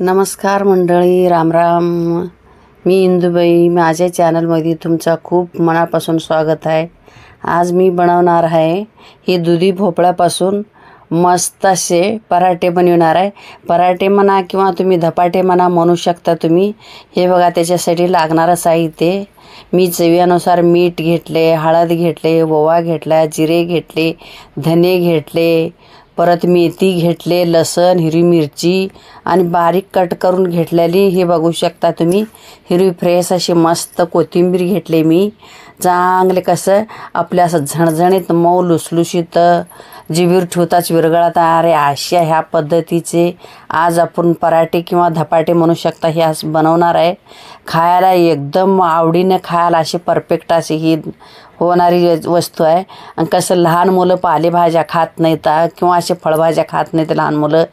नमस्कार मंडळी रामराम मी इंदुबाई माझ्या चॅनलमध्ये तुमचं खूप मनापासून स्वागत आहे. आज मी बनवणार आहे हे दुधी भोपळ्यापासून मस्त असे पराठे बनवणार आहे. पराठे म्हणा किंवा तुम्ही धपाटे म्हणा म्हणू शकता तुम्ही. हे बघा त्याच्यासाठी लागणारं साहित्य मी चवीनुसार मीठ घेतले हळद घेतले ओवा घेतला जिरे घेतले धने घेतले परत मेथी घेतले लसण हिरवी मिरची आणि बारीक कट करून घेतलेली. हे बघू शकता तुम्ही. हिरवी फ्रेश अशी मस्त कोथिंबीर घेतली मी. चांगले कसं आपल्या असं झणझणीत मऊ लुसलुशीत जिबीर ठेवताच विरगळत अरे अशा ह्या पद्धतीचे आज आपण पराठे किंवा धपाटे म्हणू शकता हे आज बनवणार आहे. खायला एकदम आवडीने खायला अशी परफेक्ट अशी ही होणारी वस्तू आहे. आणि कसं लहान मुलं पालेभाज्या खात नाहीत किंवा असे फळभाज्या खात नाहीत लहान मुलं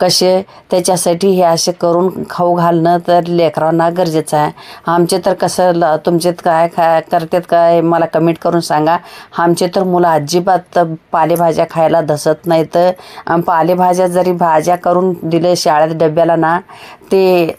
कसे त्याच्यासाठी हे असे करून खाऊ घालणं तर लेकरांना गरजेचं आहे. आमचे तर कसं ल तुमचे काय खा करतात काय मला कमेंट करून सांगा. आमचे तर मुलं अजिबात पालेभाज्या खायला धसत नाहीत. पालेभाज्या जरी भाज्या करून दिले शाळेत डब्याला ना ते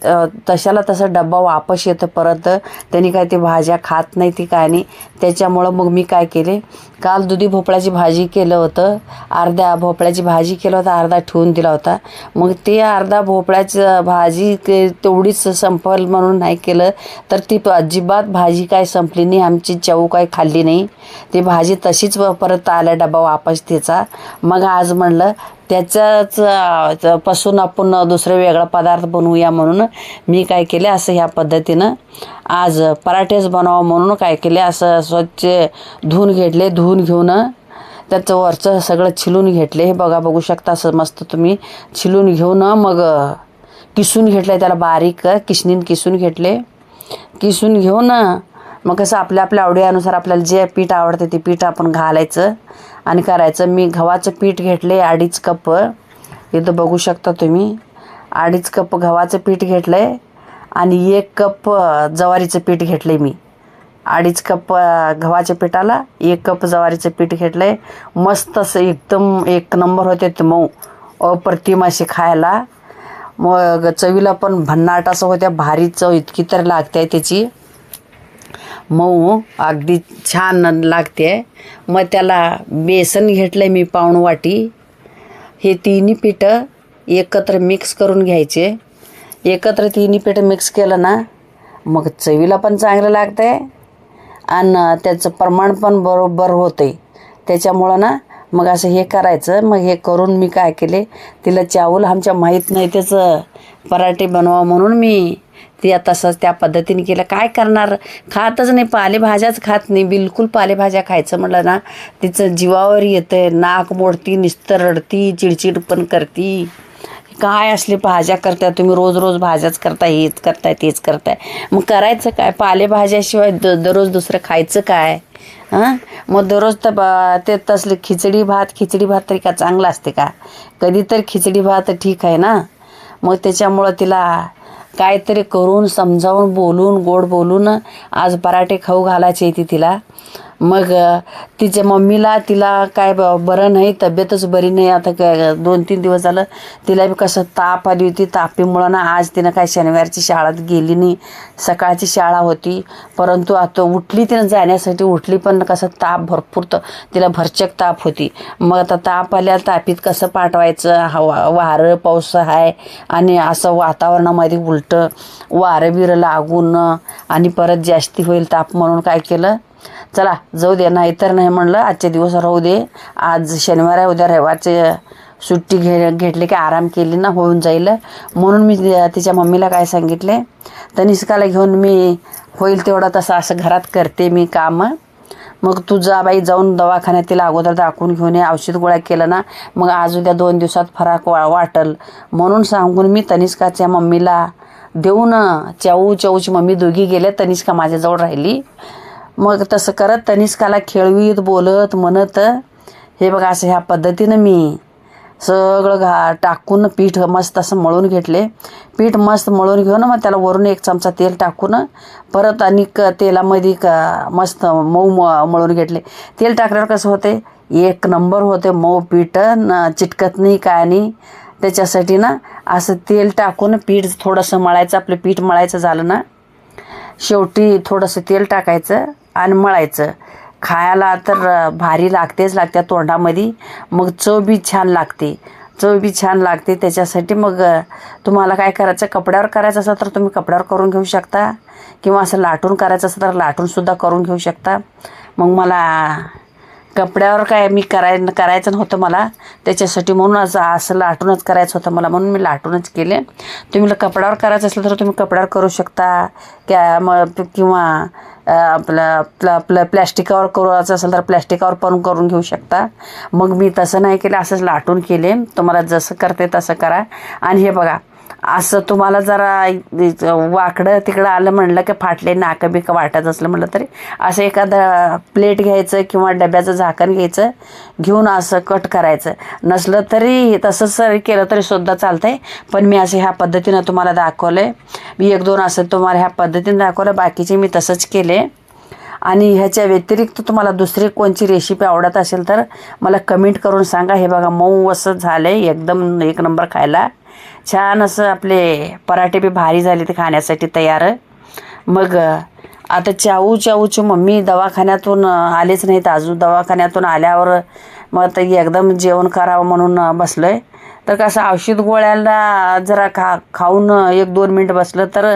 तशाला तसा डब्बा वापस येतं परत. त्यांनी काय ते भाज्या खात नाही ती काय नाही. त्याच्यामुळं मग मी काय केले? काल दुधी भोपळ्याची भाजी केलं होतं. अर्ध्या भोपळ्याची भाजी केलं होतं अर्धा ठेवून दिला होता. मग ते अर्धा भोपळ्याचं भाजी के तेवढीच संपल म्हणून नाही केलं. तर ती अजिबात भाजी काय संपली नाही आमची चव काय खाल्ली नाही. ती भाजी तशीच परत आल्या डबा वापस तिचा मग आज म्हणलं त्याच्याच पासून आपण दुसरं वेगळा पदार्थ बनवूया म्हणून मी काय केले असं ह्या पद्धतीनं. आज पराठेच बनवा म्हणून काय केले असं स्वच्छ धुवून घेतले धुवून घेऊन त्याचं वरचं सगळं छिलून घेतले. हे बघा बघू शकता असं मस्त तुम्ही छिलून घेऊन मग किसून घेतलं त्याला बारीक किसणीन किसून घेतले. किसून घेऊन मग कसं आपल्या आपल्या आवडीनुसार आपल्याला जे पीठ आवडते ते पीठ आपण घालायचं आणि करायचं. मी गव्हाचं पीठ घेतले अडीच कप. इथं बघू शकता तुम्ही. अडीच कप गव्हाचं पीठ घेतलं आहे आणि एक कप जवारीचं पीठ घेतलं आहे मी. अडीच कप गव्हाच्या पिठाला एक कप जवारीचं पीठ घेतलं आहे मस्त असं एकदम एक नंबर होते ते मऊ. अप्रतिम असे खायला. मग चवीला पण भन्नाट असं होत्या. भारी चव इतकी तर लागते त्याची. मऊ अगदी छान लागते. मग त्याला बेसन घेतलं आहे मी पाऊण वाटी हे तिन्ही पिठं एकत्र मिक्स करून घ्यायचे. एकत्र तिन्ही पिठं मिक्स केलं ना मग चवीला पण चांगलं लागतं आहे आणि त्याचं प्रमाण पण बरोबर होतं आहे त्याच्यामुळं ना मग असं हे करायचं. मग हे करून मी काय केले तिला चावल आमच्या माहीत नाही त्याचं पराठे बनवा म्हणून मी ते तसंच त्या पद्धतीने केलं. काय करणार? खातच नाही. पालेभाज्याच खात नाही. बिलकुल पालेभाज्या खायचं म्हटलं ना तिचं जीवावर येतं नाक मोडती निस्तर रडती चिडचिड पण करती. काय असले भाज्या करताय तुम्ही? रोज रोज भाज्याच करताय हेच करताय तेच करताय. मग करायचं काय? पालेभाज्याशिवाय द दररोज दुसरं खायचं काय? हां? मग दररोज तर बा ते तसले खिचडी भात खिचडी भात तरी का चांगलं असते का? कधी तर खिचडी भात ठीक आहे ना? मग त्याच्यामुळं तिला काहीतरी करून समजावून बोलून गोड बोलून आज पराठे खाऊ घालायचे ती तिला. मग तिच्या मम्मीला तिला काय बरं नाही तब्येतच बरी नाही. आता काय दोन तीन दिवस झालं तिला बी कसं ताप आली होती. तापीमुळं ना आज तिनं काय शनिवारची शाळेत गेली नाही. सकाळची शाळा होती. परंतु आता उठली तिनं जाण्यासाठी. उठली पण कसं ताप भरपूर तर तिला भरचक ताप होती. मग आता ताप आल्या तापीत कसं पाठवायचं? हवा वारं पाऊस आहे आणि असं वातावरणामध्ये उलटं वारं बिरं लागून आणि परत जास्ती होईल ताप म्हणून काय केलं? चला जाऊ दे नाही तर नाही म्हणलं आजचे दिवस राहू दे. आज शनिवार आहे उद्या रविवारचे सुट्टी घे घेतली की आराम केली ना होऊन जाईल. म्हणून मी तिच्या मम्मीला काय सांगितले तनिष्काला घेऊन मी होईल तेवढं तसं असं घरात करते मी कामं. मग तू जा बाई जाऊन दवाखान्यात तिला अगोदर दाखवून घेऊन ये औषध गोळ्या केलं ना मग आज उद्या दोन दिवसात फरक वा वाटल. म्हणून सांगून मी तनिष्काच्या मम्मीला देऊन चाऊ चाऊची मम्मी दोघी गेल्या तनिष्का माझ्याजवळ राहिली. मग तसं करत तनिष्काला खेळवीत बोलत म्हणत हे बघा असं ह्या पद्धतीनं मी सगळं घा टाकून पीठ मस्त असं मळून घेतले. पीठ मस्त मळून घेऊन मग त्याला वरून एक चमचा तेल टाकून परत आणि क तेलामध्ये क मस्त मऊ म मळून घेतले. तेल टाकल्यावर कसं होते? एक नंबर होते मऊ पीठ न चिटकत नाही काय नाही. त्याच्यासाठी ना असं तेल टाकून पीठ थोडंसं मळायचं आपलं पीठ मळायचं झालं ना शेवटी थोडंसं तेल टाकायचं. आणि मळायचं. खायला तर भारी लागतेच लागते तोंडामध्ये. मग चव बी छान लागते. चव बी छान लागते. त्याच्यासाठी मग तुम्हाला काय करायचं? कपड्यावर करायचं असं तर तुम्ही कपड्यावर करून घेऊ शकता. किंवा असं लाटून करायचं असं तर लाटूनसुद्धा करून घेऊ शकता. मग मला कपड्यावर काय मी कराय करायचं नव्हतं मला. त्याच्यासाठी म्हणून असं असं लाटूनच करायचं होतं मला. म्हणून मी लाटूनच केले. तुम्ही कपड्यावर करायचं असलं तर तुम्ही कपड्यावर करू शकता. क्या मग किंवा आपलं आपलं आपलं प्लॅस्टिकावर करायचं असेल तर प्लॅस्टिकावर पण करून घेऊ शकता. मग मी तसं नाही केलं असंच लाटून केले. तुम्हाला जसं करते तसं करा. आणि हे बघा असं तुम्हाला जरा वाकडं तिकडं आलं म्हणलं की फाटले नाकं बिकं वाटत असलं म्हटलं तरी असं एखादं प्लेट घ्यायचं किंवा डब्याचं झाकण घ्यायचं घेऊन असं कट करायचं. नसलं तरी तसंच सर केलं तरी सुद्धा चालतं आहे पण मी असं ह्या पद्धतीनं तुम्हाला दाखवलं आहे मी एक दोन असं तुम्हाला ह्या पद्धतीनं दाखवलं बाकीचे मी तसंच केले. आणि ह्याच्या व्यतिरिक्त तुम्हाला दुसरी कोणची रेसिपी आवडत असेल तर मला कमेंट करून सांगा. हे बघा मऊ असं झालं आहे एकदम एक नंबर खायला. छान असं आपले पराठे बी भारी झाले ते खाण्यासाठी तयार. मग आता चाऊ चाऊची मम्मी दवाखान्यातून आलेच नाहीत अजून. दवाखान्यातून आल्यावर मग आता एकदम जेवण करावं म्हणून बसलं आहे तर कसं औषध गोळ्याला जरा खा खाऊन एक दोन मिनटं बसलं तर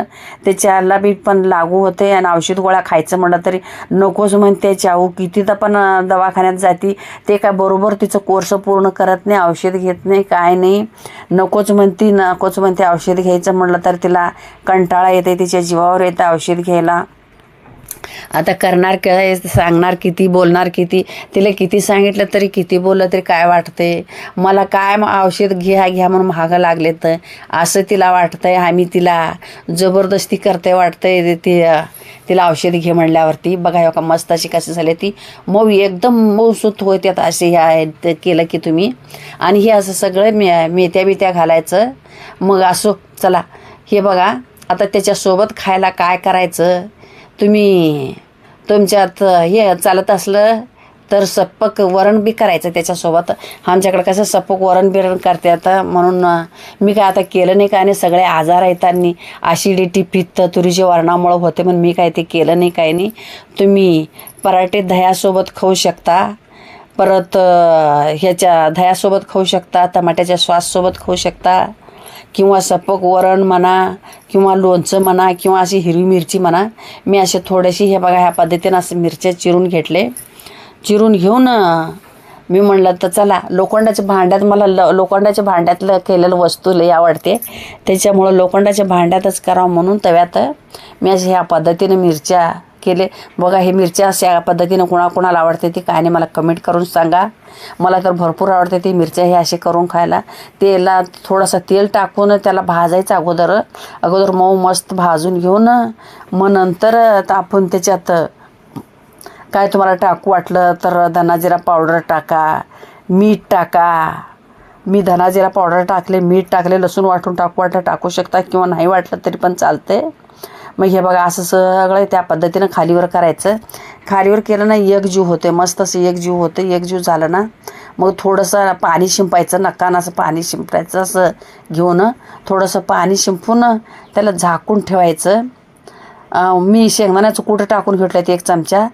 त्याच्याला बी पण लागू होते आणि औषध गोळ्या खायचं म्हणलं तरी नकोच म्हणते चाऊ तर पण दवाखान्यात जाती. ते काय बरोबर तिचं कोर्स पूर्ण करत नाही औषध घेत नाही काय नाही. नकोच म्हणती नकोच म्हणते औषध घ्यायचं म्हणलं तर तिला कंटाळा येते तिच्या जीवावर येतं औषध घ्यायला. आता करणार काय सांगणार किती बोलणार किती? तिला किती सांगितलं तरी किती बोललं तरी काय वाटते मला काय औषध घ्या घ्या म्हणून महाग लागले तर. असं तिला वाटतंय आम्ही तिला जबरदस्ती करते वाटतंय ती तिला औषध घे म्हणल्यावरती. बघा का मस्त अशी कशी झाली ती. मऊ एकदम मऊसूत होते आता असे ह्या केलं की तुम्ही. आणि हे असं सगळं मे मेथ्या बित्या घालायचं. मग असो चला. हे बघा आता त्याच्यासोबत खायला काय करायचं? तुम्ही तुमच्यात हे चालत असलं तर सप्पक वरण बी करायचं त्याच्यासोबत. आमच्याकडे कसं सप्पक वरण बिरण करते आता म्हणून मी काय आता केलं नाही काय नाही सगळे आजार येतानी आशिडिटी पित्त तुरीच्या वरणामुळं होते म्हणून मी काय ते केलं नाही काय नाही. तुम्ही पराठे दह्यासोबत खाऊ शकता परत ह्याच्या दह्यासोबत खाऊ शकता टमाट्याच्या श्वाससोबत खाऊ शकता. किंवा सपक वरण म्हणा किंवा लोणचं म्हणा किंवा अशी हिरवी मिरची म्हणा मी असे थोडेशी हे बघा ह्या पद्धतीनं असं मिरच्या चिरून घेतले. चिरून घेऊन मी म्हणलं तर चला लोखंडाच्या भांड्यात मला ल लोखंडाच्या भांड्यातलं केलेलं वस्तू लई आवडते. त्याच्यामुळं लोखंडाच्या भांड्यातच करावं म्हणून तव्यात मी अशा ह्या पद्धतीनं मिरच्या केले. बघा हे मिरच्या अशा पद्धतीनं कुणाकुणाला आवडते ती काय नाही मला कमेंट करून सांगा. मला तर भरपूर आवडते ती मिरच्या हे असे करून खायला. तेला थोडंसं तेल टाकून त्याला भाजायचं अगोदर. अगोदर मऊ मस्त भाजून घेऊन मग नंतर आपण त्याच्यात काय तुम्हाला टाकू वाटलं तर धनाजिरा पावडर टाका मीठ टाका. मी धनाजिरा पावडर टाकले मीठ टाकले लसूण वाटून टाकू वाटलं टाकू शकता किंवा नाही वाटलं तरी पण चालते मग हे बघा असं सगळं त्या पद्धतीनं खालीवर करायचं. खालीवर केलं ना एक जीव होते मस्त असं एक जीव होते एक जीव झालं ना मग थोडंसं पाणी शिंपायचं नकान असं पाणी शिंपायचं असं घेऊन थोडंसं पाणी शिंपून त्याला झाकून ठेवायचं. मी शेंगदाण्याचं कुठं टाकून घेतलं ते एक चमचा.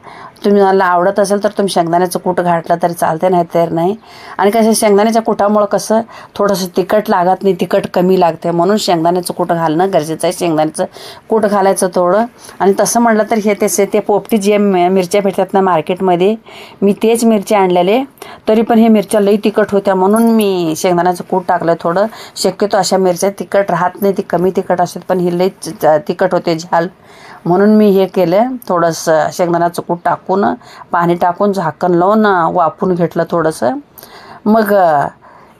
तुम्ही मला आवडत असेल तर तुम्ही शेंगदाण्याचं कूट घातलं तरी चालते नाही तर नाही. आणि कसं शेंगदाण्याच्या कुटामुळं कसं थोडंसं तिखट लागत नाही तिखट कमी लागते म्हणून शेंगदाण्याचं कूट घालणं गरजेचं आहे. शेंगदाण्याचं कूट घालायचं थोडं. आणि तसं म्हटलं तर हे तसे ते पोपटी जे मिरच्या भेटतात ना मार्केटमध्ये. मी तेच मिरच्या आणलेले. तरी पण हे मिरच्या लई तिखट होत्या. म्हणून मी शेंगदाण्याचं कूट टाकलं थोडं. शक्यतो अशा मिरच्या तिखट राहत नाही. ती कमी तिखट असतात पण ही लई तिखट होते झाल. म्हणून मी हे केलं थोडंसं शेंगदाण्याचं कूट टाकून पाणी टाकून झाकण लावून वाफून घेतलं थोडंसं. मग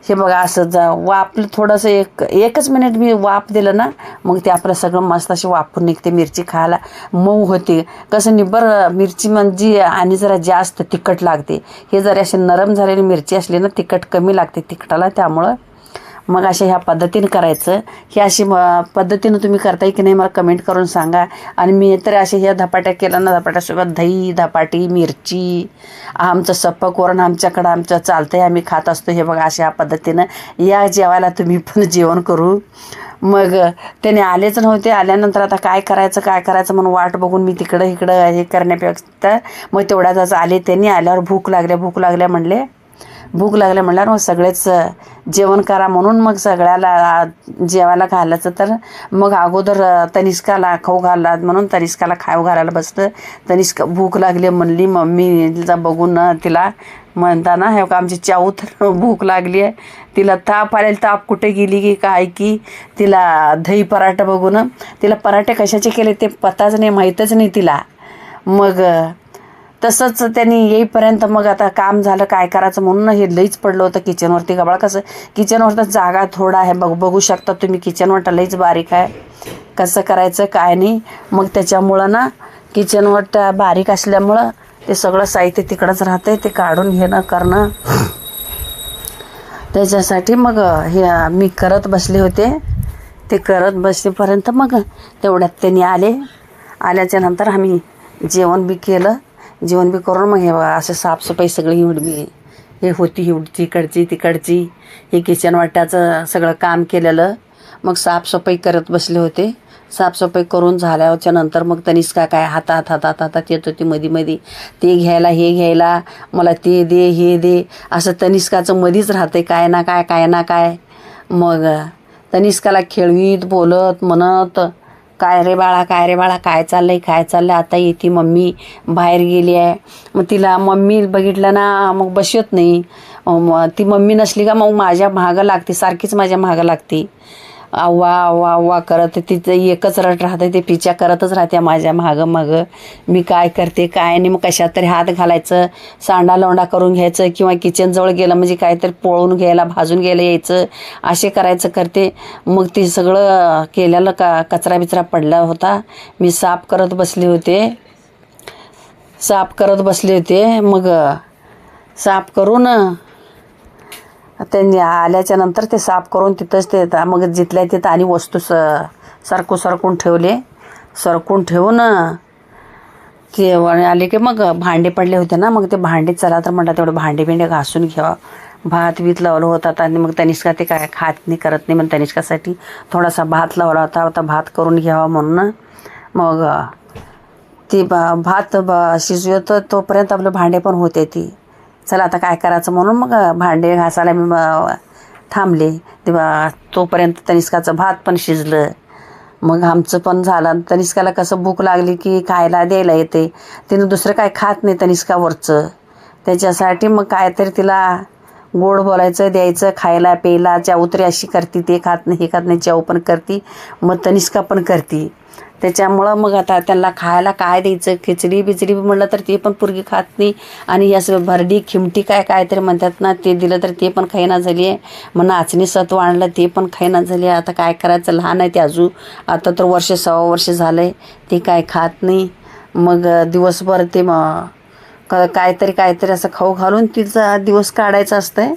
हे बघा असं जा वापलं थोडंसं एक एकच मिनिट मी वाफ दिलं ना मग ते आपलं सगळं मस्त अशी वाफून निघते मिरची खायला. मऊ होते. कसं निबर मिरची म्हणजे आणि जरा जास्त तिखट लागते. हे जरा अशी नरम झालेली मिरची असली ना तिखट कमी लागते तिखटाला त्यामुळं. मग अशा ह्या पद्धतीनं करायचं. ही अशी म पद्धतीनं तुम्ही करताय की नाही मला कमेंट करून सांगा. आणि मी तर असे ह्या धपाट्या केल्या ना धपाट्यासोबत दही धपाटी मिरची आमचं सप्पक वरण आमच्याकडं आमचं चालतं आहे आम्ही खात असतो. हे बघा अशा पद्धतीनं या जेवायला तुम्ही पण जेवण करू. मग त्याने आलेच नव्हते. आल्यानंतर आता काय करायचं काय करायचं म्हणून वाट बघून मी तिकडं इकडं हे करण्यापेक्षा मग तेवढ्यातच आले. त्यांनी आल्यावर भूक लागल्या भूक लागल्या म्हणले. भूक लागल्या म्हणल्यावर मग सगळेच जेवण करा म्हणून मग सगळ्याला जेवायला घालायचं. तर मग अगोदर तनिष्काला खाऊ घाला म्हणून तनिष्काला खाऊ घालायला बसलं. तनिष्का भूक लागली म्हणली मम्मीला बघून तिला म्हणताना हे का आमची चाऊ तर भूक लागली आहे. तिला ताप आलेला ताप कुठे गेली की काय की? तिला दही पराठा बघून तिला पराठे कशाचे केले ते पताच नाही माहीतच नाही तिला. मग तसंच त्यांनी येईपर्यंत मग आता काम झालं काय करायचं म्हणून हे लईच पडलं होतं किचनवरती गबाळ कसं किचनवर तर जागा थोडा आहे. बघ बघू शकता तुम्ही किचनवर लईच बारीक आहे. कसं करायचं काय नाही. मग त्याच्यामुळं ना किचनवर बारीक असल्यामुळं ते सगळं साहित्य तिकडंच राहते ते काढून घेणं करणं. त्याच्यासाठी मग हे मी करत बसले होते. ते करत बसलेपर्यंत मग तेवढ्यात त्यांनी आले. आल्याच्यानंतर आम्ही जेवण बी केलं. जेवण बी करून मग हे बघा असं साफसफाई सगळी उडबी हे होती एवढी तिकडची तिकडची हे किचन वाट्याचं सगळं काम केलेलं. मग साफसफाई करत बसले होते. साफसफाई करून झाल्याच्यानंतर मग तनिष्का काय हातात हातात हातात येत होती मधी मधी. ते घ्यायला हे घ्यायला मला ते दे हे दे. असं तनिष्काचं मधीच राहते काय ना काय काय ना काय. मग तनिष्काला खेळवीत बोलत म्हणत काय रे बाळा काय रे बाळा काय चाललंय काय चाललंय? आता येते मम्मी बाहेर गेली आहे. मग तिला मम्मी बघितलं ना मग बसत नाही. ती मम्मी नसली का मग माझ्या मागं लागते सारखीच माझ्या मागं लागते. आव्वा आव्वा आव्वा करत तिचं एकच रट राहते ते पिच्या करतच राहते माझ्या मागं मागं. मी काय करते काय नाही मग कशात तरी हात घालायचं सांडा लोंडा करून घ्यायचं किंवा किचनजवळ गेलं म्हणजे काहीतरी पोळून घ्यायला भाजून घ्यायला यायचं असे करायचं करते. मग ते सगळं केलेलं का कचरा बिचरा पडला होता. मी साफ करत बसले होते. साफ करत बसले होते. मग साफ करून त्यांनी आल्याच्यानंतर ते साफ करून तिथंच ते मग जिथल्या तिथं आणि वस्तू स सरकून सरकून ठेवले. सरकून ठेवून ते आले की मग भांडे पडले होते ना मग ते भांडे चला तर म्हणतात तेवढे भांडे बिंडे घासून घ्यावा भात बीत लावलं होता आणि मग तनिष्का ते काय खात नाही करत नाही मग तनिष्कासाठी थोडासा भात लावला होता. आता भात करून घ्यावा म्हणून. मग ती भात ब शिजवत तोपर्यंत आपले भांडे पण होते ती. चला आता काय करायचं म्हणून मग भांडे घासायला मी थांबले. तेव्हा तोपर्यंत तनिष्काचं भात पण शिजलं. मग आमचं पण झालं. तनिष्काला कसं भूक लागली की खायला द्यायला येते. तिनं दुसरं काय खात नाही तनिष्कावरचं. त्याच्यासाठी मग काहीतरी तिला गोड बोलायचं द्यायचं खायला प्यायला. चावतरी अशी करते ते खात नाही हे खात नाही चाव पण करते. मग तनिष्का पण करते. त्याच्यामुळं मग आता त्यांना खायला काय द्यायचं? खिचडी बिचडी म्हणलं तर ते पण पुरगी खात नाही. आणि असं भरडी खिमटी काय काय तरी म्हणतात ना ते दिलं तर ते पण खायना झाली आहे. मग नाचणी सत्व आणलं ते पण खाईना झाली आहे. आता काय करायचं? लहान आहे ते अजून. आता तर वर्ष सव्वा वर्ष झालं आहे ते काय खात नाही. मग दिवसभर ते मग क काहीतरी काहीतरी असं खाऊ घालून तिचा दिवस काढायचा आहे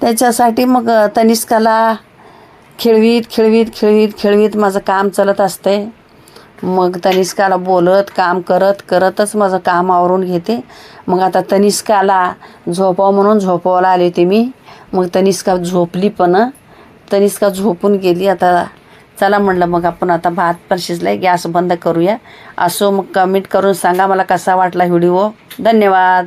त्याच्यासाठी मग तनिष्काला खेळवीत खेळवीत खेळवीत खेळवीत माझं काम चालत आहे मग तनिष्काला बोलत काम करत करतच माझं काम आवरून घेते. मग आता तनिष्काला झोपाव म्हणून झोपावायला आले होते मी. मग तनिष्का झोपली पण. तनिष्का झोपून गेली. आता चला म्हणलं मग आपण आता भात पण शिजलाय गॅस बंद करूया. असो मग कमेंट करून सांगा मला कसा वाटला व्हिडिओ. धन्यवाद.